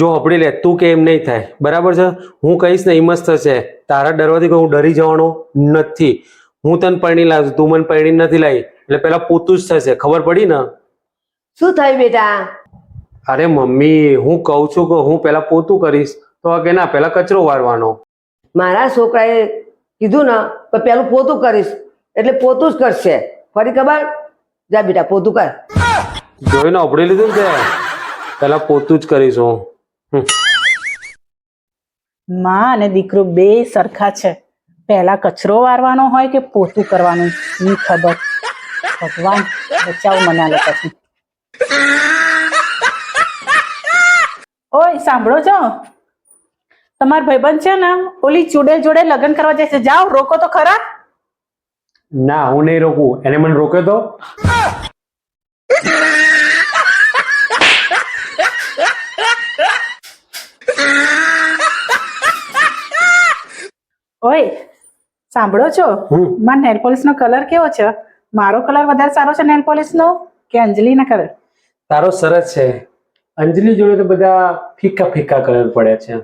જો હપડી લે તું કે એમ નહીં થાય. બરાબર છે? હું કહીશ ને એમ થશે તારા ડરવાથી કોઈ હું ડરી જવાનો નથી. હું તને પરણી લાવું તું મને પરણી નથી લાવી. એટલે પેલા પોતું જ થશે. ખબર પડી ને? શું થયું બેટા? અરે મમ્મી હું કહું છું કે હું પેલા પોતું કરીશ. તો કે ના પેલા કચરો વારવાનો મારા છોકરાએ કીધું ને તો પેલું પોતું કરીશ. એટલે પોતું જ કરશે. ફરી ખબર? જા બેટા પોતું કર. જોઈને અપડી લીધું ને તે? પેલા પોતું જ કરીશ હું. માં અને દીકરો બે સરખા છે. પહેલા કચરો વારવાનો હોય કે પોતું કરવાનું? ની ખબર. ભગવાન બચાવ મને પછી. ઓય સાંભળો છો? તમાર ભાઈબંધ છે ને ઓલી ચુડે જોડે લગ્ન કરવા જાય છે. જાઓ રોકો તો ખરા? ના હું નહીં રોકું. એને મને રોક્યો તો? ઓય સાંભળો છો? માર નેલ પોલિશ નો કલર કેવો છે? મારો કલર વધારે સારો છે નેલ પોલિશ નો કે અંજલિ ના કલર? તારો સરસ છે. અંજલિ જોડે તો બધા ફીકા ફીકા કલર પડ્યા છે.